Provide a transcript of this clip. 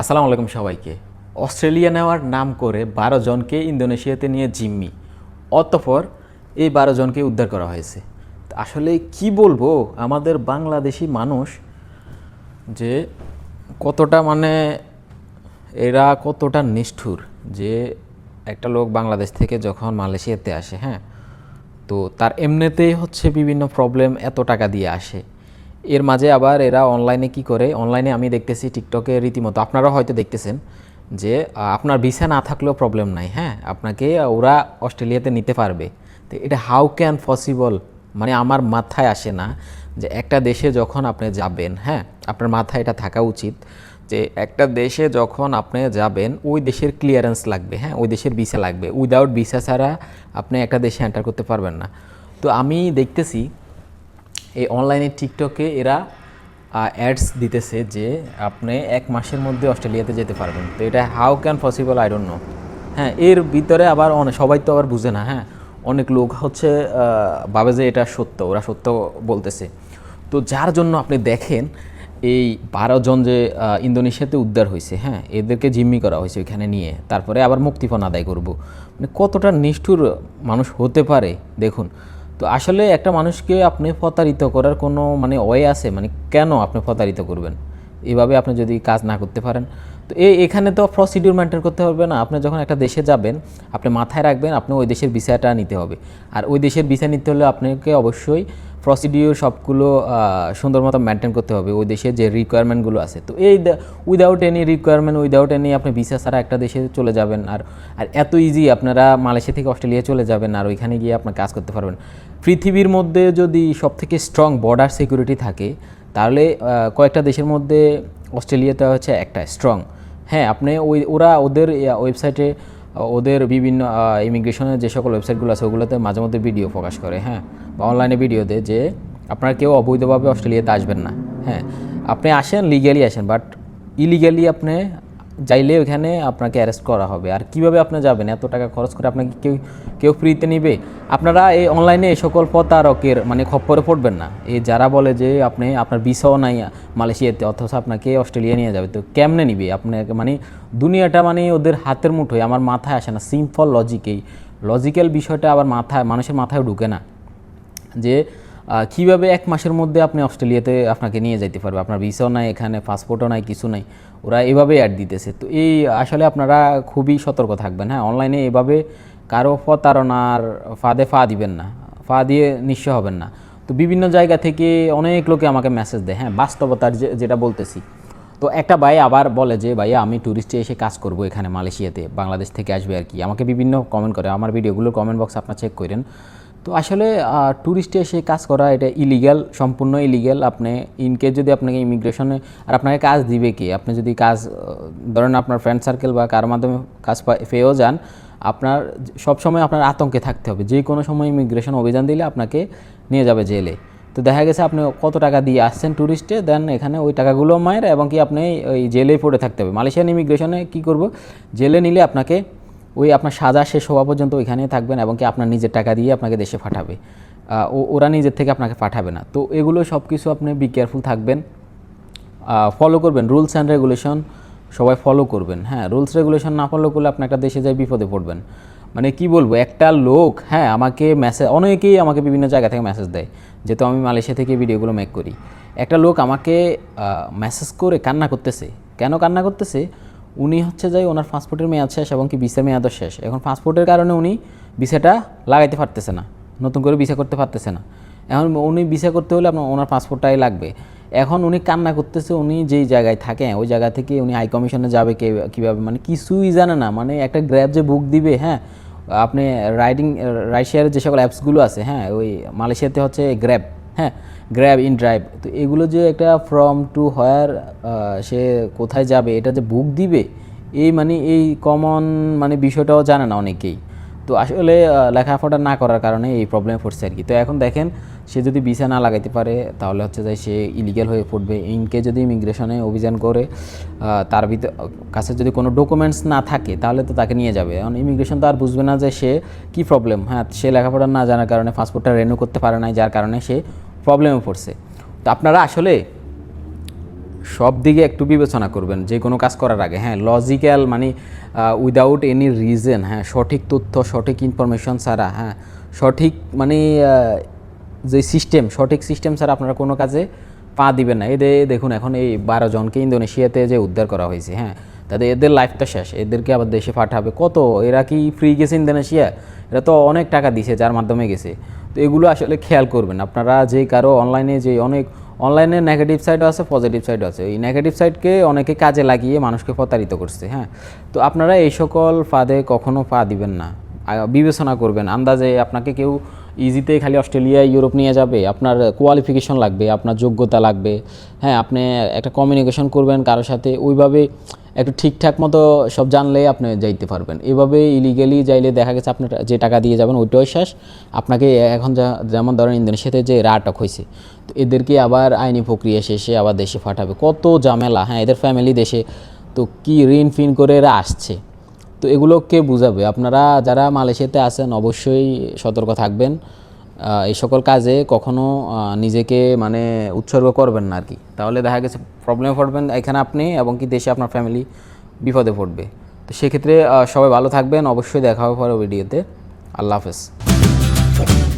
আসসালামু আলাইকুম সবাইকে। অস্ট্রেলিয়া নেওয়ার নাম করে বারো জনকে ইন্দোনেশিয়াতে নিয়ে জিম্মি। অতঃপর এই বারো জনকে উদ্ধার করা হয়েছে। আসলে কি বলব? আমাদের বাংলাদেশি মানুষ যে কতটা মানে এরা কতটা নিষ্ঠুর যে একটা লোক বাংলাদেশ থেকে যখন মালয়েশিয়াতে আসে হ্যাঁ? তো তার এমনিতেই হচ্ছে বিভিন্ন প্রবলেম এত টাকা দিয়ে আসে। এর মাঝে আবার এরা অনলাইনে কি করে? অনলাইনে আমি দেখতেছি টিকটকে রীতিমতো, আপনারাও হয়তো দেখতেছেন যে আপনার ভিসা না থাকলেও প্রবলেম নাই হ্যাঁ? আপনাকে ওরা অস্ট্রেলিয়াতে নিতে পারবে। তো এটা হাউ ক্যান পসিবল মানে আমার মাথায় আসে না যে একটা দেশে যখন আপনি যাবেন হ্যাঁ? আপনার মাথায় এটা থাকা উচিত যে একটা দেশে যখন আপনি যাবেন, ওই দেশের ক্লিয়ারেন্স লাগবে হ্যাঁ? ওই দেশের ভিসা লাগবে। উইদাউট ভিসা ছাড়া আপনি একটা দেশে এন্টার করতে পারবেন না। তো আমি দেখতেছি এই অনলাইনে টিকটকে এরা অ্যাডস দিতেছে যে আপনি এক মাসের মধ্যে অস্ট্রেলিয়াতে যেতে পারবেন। তো এটা how can possible I don't know হ্যাঁ এর ভিতরে আবার অনেক সবাই তো আবার বুঝে না হ্যাঁ? অনেক লোক হচ্ছে ভাবে যে এটা সত্য, ওরা সত্য বলতেছে। তো যার জন্য আপনি দেখেন, এই বারো জন যে ইন্দোনেশিয়াতে উদ্ধার হয়েছে হ্যাঁ? এদেরকে জিম্মি করা হয়েছে ওইখানে নিয়ে। তারপরে আবার মুক্তিপণ আদায় করব। মানে কতটা নিষ্ঠুর মানুষ হতে পারে, দেখুন। তো আসলে একটা মানুষকে আপনি প্রতারিত করার কোনো মানে ওয়ে আছে? মানে কেন আপনি প্রতারিত করবেন? এভাবে আপনি যদি কাজ না করতে পারেন, তো এই এখানে তো প্রসিডিউর মেনটেন করতে হবে না। আপনি যখন একটা দেশে যাবেন, আপনি মাথায় রাখবেন, আপনি ওই দেশের ভিসাটা নিতে হবে। আর ওই দেশের ভিসা নিতে হলে আপনাকে অবশ্যই প্রসিডিউর সবগুলো সুন্দর মতো মেনটেন করতে হবে ওই দেশের যে রিকোয়ারমেন্টগুলো আছে। তো এই without any requirement without any আপনি ভিসা ছাড়া একটা দেশে চলে যাবেন আর আর এত ইজি আপনারা মালয়েশিয়া থেকে অস্ট্রেলিয়া চলে যাবেন আর ওইখানে গিয়ে আপনার কাজ করতে পারবেন। পৃথিবীর মধ্যে যদি সব থেকে স্ট্রং বর্ডার সিকিউরিটি থাকে, তাহলে কয়েকটা দেশের মধ্যে অস্ট্রেলিয়াটা হচ্ছে একটা স্ট্রং হ্যাঁ আপনি ওই ওরা ওদের ওয়েবসাইটে ওদের বিভিন্ন ইমিগ্রেশনের যে সকল ওয়েবসাইটগুলো আছে, ওগুলোতে মাঝে মধ্যে ভিডিও প্রকাশ করে হ্যাঁ? বা অনলাইনে ভিডিও দেয় যে, আপনারা কেউ অবৈধভাবে অস্ট্রেলিয়াতে আসবেন না হ্যাঁ? আপনি আসেন লিগ্যালি আসেন বাট ইলিগ্যালি আপনি যাইলে ওখানে আপনাকে অ্যারেস্ট করা হবে। আর কীভাবে আপনি যাবেন? এত টাকা খরচ করে আপনাকে কেউ কেউ ফ্রিতে নিবে? আপনারা এই অনলাইনে এই সকল প্রতারকের মানে খপ্পরে পড়বেন না। এই যারা বলে যে আপনি, আপনার ভিসাও নাই মালয়েশিয়াতে, অথচ আপনাকে অস্ট্রেলিয়া নিয়ে যাবে। তো কেমনে নিবে? আপনাকে মানে দুনিয়াটা মানে ওদের হাতের মুঠোয়। আমার মাথায় আসে না। সিম্পল লজিকেই লজিক্যাল বিষয়টা আবার মাথায়, মানুষের মাথায় ঢুকে না। যে কীভাবে এক মাসের মধ্যে আপনি অস্ট্রেলিয়াতে আপনাকে নিয়ে যেতে পারবে? আপনার ভিসাও নাই এখানে পাসপোর্টও নাই, কিছু নাই। ওরা এভাবে অ্যাড দিতেছে। তো এই আসলে আপনারা খুবই সতর্ক থাকবেন হ্যাঁ? অনলাইনে এভাবে কারও প্রতারণার ফাঁদে ফা দিবেন না, ফা দিয়ে নিঃস্ব হবেন না। তো বিভিন্ন জায়গা থেকে অনেক লোকে আমাকে মেসেজ দেয় হ্যাঁ? বাস্তবতার যেটা বলতেছি। তো একটা ভাই আবার বলে যে, ভাইয়া, আমি ট্যুরিস্টে এসে কাজ করব এখানে মালয়েশিয়াতে। বাংলাদেশ থেকে আসবে আর কি। আমাকে বিভিন্ন কমেন্ট করে। আমার ভিডিওগুলোর কমেন্ট বক্স আপনার চেক করেন। তো আসলে ট্যুরিস্টে এসে কাজ করা এটা ইলিগ্যাল সম্পূর্ণ ইলিগ্যাল আপনি ইনকেস যদি আপনাকে ইমিগ্রেশনে আর আপনাকে কাজ দিবে কি? আপনি যদি কাজ ধরেন আপনার ফ্রেন্ড সার্কেল বা কার মাধ্যমে কাজ পেয়েও যান, আপনার সবসময় আপনার আতঙ্কে থাকতে হবে। যে কোনো সময় ইমিগ্রেশন অভিযান দিলে আপনাকে নিয়ে যাবে জেলে। তো দেখা গেছে আপনি কত টাকা দিয়ে আসছেন ট্যুরিস্টে দেন এখানে ওই টাকাগুলো মায়ের এবং কি আপনি ওই জেলে পড়ে থাকতে হবে। মালয়েশিয়ান ইমিগ্রেশনে কি করব? জেলে নিলে আপনাকে ওই আপনার সাজা শেষ হওয়া পর্যন্ত ওইখানেই থাকবেন এবং কি আপনার নিজের টাকা দিয়ে আপনাকে দেশে পাঠাবে। ওরা নিজের থেকে আপনাকে পাঠাবে না। তো এগুলো সব কিছু আপনি বি কেয়ারফুল থাকবেন। ফলো করবেন। রুলস অ্যান্ড রেগুলেশন সবাই ফলো করবেন। হ্যাঁ রুলস রেগুলেশন না ফলো করলে আপনি একটা দেশে যাই বিপদে পড়বেন। মানে কি বলব, একটা লোক হ্যাঁ আমাকে মেসেজ অনেকেই আমাকে বিভিন্ন জায়গা থেকে মেসেজ দেয় যেহেতু আমি মালয়েশিয়া থেকে ভিডিওগুলো মেক করি। একটা লোক আমাকে মেসেজ করে কান্না করতেছে। কেন কান্না করতেছে? উনি হচ্ছে যাই ওনার পাসপোর্টের মেয়াদ শেষ এবং কি ভিসা মেয়াদও শেষ। এখন পাসপোর্টের কারণে উনি ভিসাটা লাগাইতে পারতেছে না। নতুন করে ভিসা করতে পারতেছে না। এখন উনি ভিসা করতে হলে আপনার ওনার পাসপোর্টটাই লাগবে। এখন উনি কান্না করতেছে উনি যেই জায়গায় থাকে, ওই জায়গা থেকে উনি হাই কমিশনে যাবে কে, কীভাবে মানে কিছুই জানে না। মানে একটা গ্র্যাব যে বুক দিবে হ্যাঁ আপনি রাইডিং রাইশিয়ার যে সকল অ্যাপসগুলো আছে হ্যাঁ ওই মালয়েশিয়াতে হচ্ছে গ্র্যাব হ্যাঁ গ্র্যাব ইন ড্রাইভ তো এগুলো যে একটা ফ্রম টু হয়ার সে কোথায় যাবে, এটা যে বুক দিবে, এই মানে এই কমন মানে বিষয়টাও জানে না অনেকেই। তো আসলে লেখাপড়া না করার কারণে এই প্রবলেমে পড়ছে আর কি। তো এখন দেখেন, সে যদি ভিসা না লাগাইতে পারে, তাহলে হচ্ছে যে সে ইলিগ্যাল হয়ে পড়বে। ইনকে যদি ইমিগ্রেশনে অভিযান করে তার ভিতর কাছে যদি কোনো ডকুমেন্টস না থাকে, তাহলে তো তাকে নিয়ে যাবে। এখন ইমিগ্রেশন তো আর বুঝবে না যে সে কি প্রবলেম হ্যাঁ সে লেখাপড়া না জানার কারণে পাসপোর্টটা রেনিউ করতে পারে না যার কারণে সে প্রবলেমে পড়ছে। তো আপনারা আসলে সব দিকে একটু বিবেচনা করবেন, যে কোনো কাজ করার আগে। হ্যাঁ লজিক্যাল মানে উইদাউট এনি রিজন হ্যাঁ সঠিক তথ্য, সঠিক ইনফরমেশন ছাড়া হ্যাঁ সঠিক মানে যে সিস্টেম সঠিক সিস্টেম ছাড়া আপনারা কোনো কাজে পা দিবেন না। এদের দেখুন, এখন এই বারো জনকে ইন্দোনেশিয়াতে যে উদ্ধার করা হয়েছে হ্যাঁ তাদের এদের লাইফটা শেষ। এদেরকে আবার দেশে পাঠাবে। কত? এরা কি ফ্রি গেছে ইন্দোনেশিয়া? এরা তো অনেক টাকা দিছে, যার মাধ্যমে গেছে। তো এগুলো আসলে খেয়াল করবেন। আপনারা যে কারও অনলাইনে যে অনেক অনলাইনে নেগেটিভ সাইডও আছে পজিটিভ সাইডও আছে। এই নেগেটিভ সাইডকে অনেকে কাজে লাগিয়ে মানুষকে প্রতারিত করছে হ্যাঁ? তো আপনারা এই সকল ফাঁদে কখনো পা দিবেন না। বিবেচনা করবেন। আন্দাজে আপনাকে কেউ ইজিতে খালি অস্ট্রেলিয়া, ইউরোপ নিয়ে যাবে, আপনার কোয়ালিফিকেশন লাগবে, আপনার যোগ্যতা লাগবে। হ্যাঁ আপনি একটা কমিউনিকেশন করবেন কারোর সাথে, ওইভাবে একটু ঠিকঠাক মতো সব জানলে আপনি যাইতে পারবেন। এভাবে ইলিগেলি যাইলে দেখা গেছে আপনি যে টাকা দিয়ে যাবেন, ওইটাই শেষ। আপনাকে এখন যেমন ধরেন ইন্দোনেশিয়াতে যে রাটক হয়েছে তো এদেরকে আবার আইনি প্রক্রিয়া শেষে আবার দেশে পাঠাবে। কত ঝামেলা। হ্যাঁ এদের ফ্যামিলি দেশে। তো কি ঋণ ফিন করে এরা আসছে। তো এগুলো কে বুঝাবে? আপনারা যারা মালয়েশিয়াতে আছেন, অবশ্যই সতর্ক থাকবেন। এই সকল কাজে কখনো নিজেকে মানে উৎসর্গ করবেন না আর কি তাহলে দেখা গেছে প্রবলেমে পড়বেন এখানে আপনি এবং কি দেশে আপনার ফ্যামিলি বিপদে পড়বে। তো সেক্ষেত্রে সবাই ভালো থাকবেন। অবশ্যই দেখা হবে পরে ভিডিওতে আল্লাহ হাফেজ।